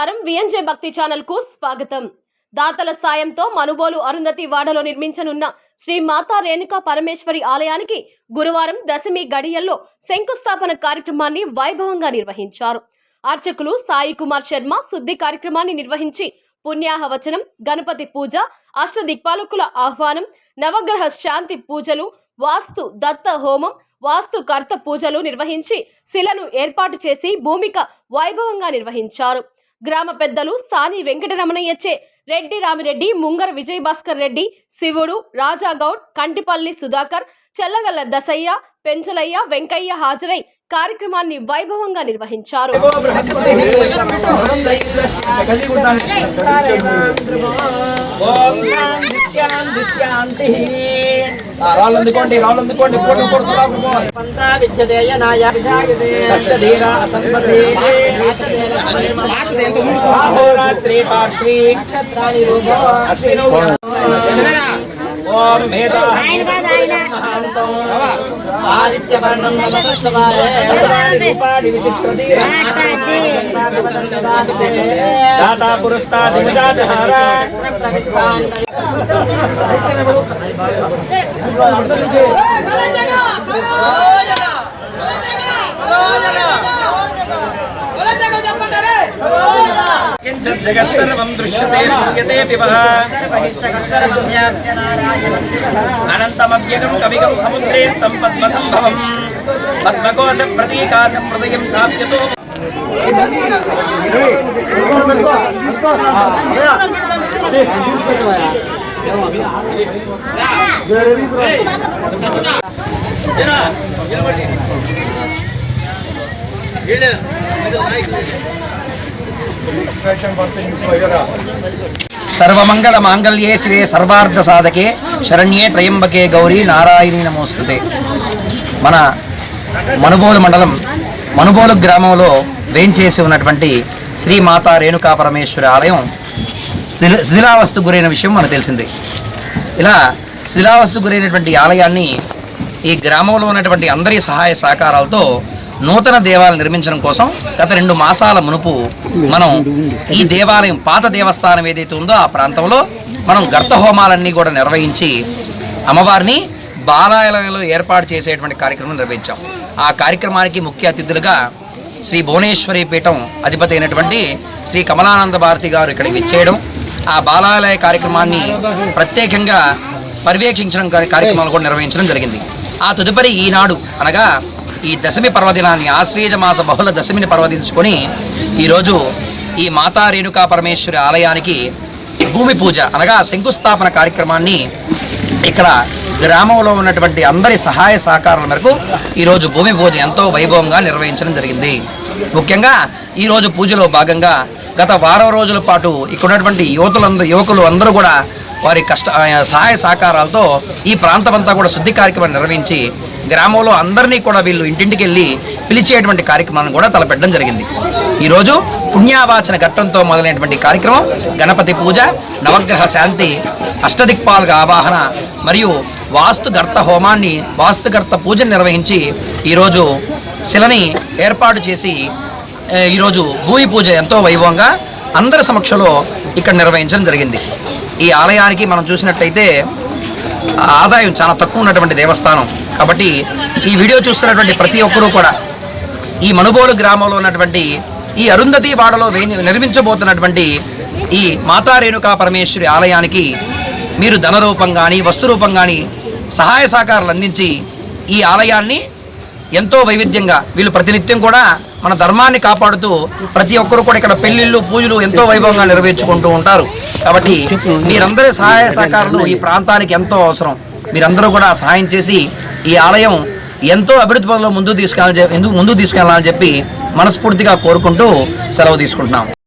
నమస్కారం. విఎన్జే భక్తి ఛానల్కు స్వాగతం. దాతల సాయంతో మనుబోలు అరుంధతి వాడలో నిర్మించనున్న శ్రీ మాతా రేణుకా పరమేశ్వరి ఆలయానికి గురువారం దశమి గడియల్లో శంకుస్థాపన కార్యక్రమాన్ని వైభవంగా నిర్వహించారు. అర్చకులు సాయి కుమార్ శర్మ శుద్ధి కార్యక్రమాన్ని నిర్వహించి పుణ్యాహవచనం గణపతి పూజ అష్టదిక్పాలకుల ఆహ్వానం నవగ్రహ శాంతి పూజలు వాస్తు దత్త హోమం వాస్తు కర్త పూజలు నిర్వహించి శిలను ఏర్పాటు చేసి భూమిక వైభవంగా నిర్వహించారు. గ్రామ పెద్దలు సాని వెంకటరమణయ్యచే రెడ్డి రామిరెడ్డి ముంగర విజయభాస్కర్ రెడ్డి శివుడు రాజాగౌడ్ కంటిపల్లి సుధాకర్ చెల్లగల్ల దసయ్య పెంచలయ్య వెంకయ్య హాజరై కార్యక్రమాన్ని వైభవంగా నిర్వహించారు. రాళ్ళు అందుకోండి రాళ్ళు అందుకోండి ओम भेदा आदित्य वर्णम नमस्तवाय विचित्रधीर दाता पुरस्ताद मुदाजहारा Go, Jaga! Go, Jaga! Go, Jaga! जगत् सर्वं दृश्यते श्रूयते पिबः। अनन्तमव्यगं कविगं समुद्रे तं पद्मसम्भवं సర్వమంగళ మాంగళ్యే శివే సర్వార్థ సాధకే శరణ్యే త్రయంబకే గౌరీ నారాయణి నమోస్తుతే. మన మనుబోలు మండలం మనుబోలు గ్రామంలో వేంచేసి ఉన్నటువంటి శ్రీ మాతా రేణుకా పరమేశ్వరి ఆలయం శిథిల- గురైన విషయం మనకు తెలిసింది. ఇలా శిథిలావస్థ గురైనటువంటి ఆలయాన్ని ఈ గ్రామంలో ఉన్నటువంటి అందరి సహాయ సహకారాలతో నూతన దేవాలయం నిర్మించడం కోసం గత రెండు మాసాల మునుపు మనం ఈ దేవాలయం పాత దేవస్థానం ఏదైతే ఉందో ఆ ప్రాంతంలో మనం గర్త హోమాలన్నీ కూడా నిర్వహించి అమ్మవారిని బాలాలయంలో ఏర్పాటు చేసేటువంటి కార్యక్రమం నిర్వహించాం. ఆ కార్యక్రమానికి ముఖ్య అతిథులుగా శ్రీ భువనేశ్వరి పీఠం అధిపతి అయినటువంటి శ్రీ కమలానంద భారతి గారు ఇక్కడికి విచ్చేయడం ఆ బాలాలయ కార్యక్రమాన్ని ప్రత్యేకంగా పర్యవేక్షించడం కార్య- కార్యక్రమాలు కూడా నిర్వహించడం జరిగింది. ఆ తదుపరి ఈనాడు అనగా ఈ దశమి పర్వదినాన్ని ఆశ్రీజ మాస బహుళ దశమిని పర్వదించుకొని ఈరోజు ఈ మాతా రేణుకా పరమేశ్వరి ఆలయానికి భూమి పూజ అనగా శంకుస్థాపన కార్యక్రమాన్ని ఇక్కడ గ్రామంలో ఉన్నటువంటి అందరి సహాయ సహకారాల మేరకు ఈరోజు భూమి పూజ ఎంతో వైభవంగా నిర్వహించడం జరిగింది. ముఖ్యంగా ఈరోజు పూజలో భాగంగా గత వారం రోజుల పాటు ఇక్కడ ఉన్నటువంటి యువతులందరూ యువకులు అందరూ కూడా వారి కష్ట సహాయ సహకారాలతో ఈ ప్రాంతమంతా కూడా శుద్ధి కార్యక్రమాన్ని నిర్వహించి గ్రామంలో అందరినీ కూడా వీళ్ళు ఇంటింటికి వెళ్ళి పిలిచేటువంటి కార్యక్రమాన్ని కూడా తలపెట్టడం జరిగింది. ఈరోజు పుణ్యావాచన ఘట్టంతో మొదలైనటువంటి కార్యక్రమం గణపతి పూజ నవగ్రహ శాంతి అష్టదిక్పాలక ఆవాహన మరియు వాస్తుగర్త హోమాన్ని వాస్తుగర్త పూజను నిర్వహించి ఈరోజు శిలని ఏర్పాటు చేసి ఈరోజు భూమి పూజ ఎంతో వైభవంగా అందరి సమక్షంలో ఇక్కడ నిర్వహించడం జరిగింది. ఈ ఆలయానికి మనం చూసినట్లయితే ఆదాయం చాలా తక్కువ ఉన్నటువంటి దేవస్థానం. కాబట్టి ఈ వీడియో చూస్తున్నటువంటి ప్రతి ఒక్కరూ కూడా ఈ మనుబోలు గ్రామంలో ఉన్నటువంటి ఈ అరుంధతి వాడలో వే- నిర్మించబోతున్నటువంటి ఈ మాతా రేణుకా పరమేశ్వరి ఆలయానికి మీరు ధనరూపం కానీ వస్తురూపం కానీ సహాయ సహకారాలు అందించి ఈ ఆలయాన్ని ఎంతో వైవిధ్యంగా వీళ్ళు ప్రతినిత్యం కూడా మన ధర్మాన్ని కాపాడుతూ ప్రతి ఒక్కరు కూడా ఇక్కడ పెళ్ళిళ్ళు పూజలు ఎంతో వైభవంగా నెరవేర్చుకుంటూ ఉంటారు. కాబట్టి మీరందరి సహాయ సహకారాలు ఈ ప్రాంతానికి ఎంతో అవసరం. మీరందరూ కూడా సహాయం చేసి ఈ ఆలయం ఎంతో అభివృద్ధి పనులు ముందు తీసుకెళ్ళాలని ఎందుకు ముందు తీసుకెళ్ళాలని చెప్పి మనస్ఫూర్తిగా కోరుకుంటూ సెలవు తీసుకుంటున్నాం.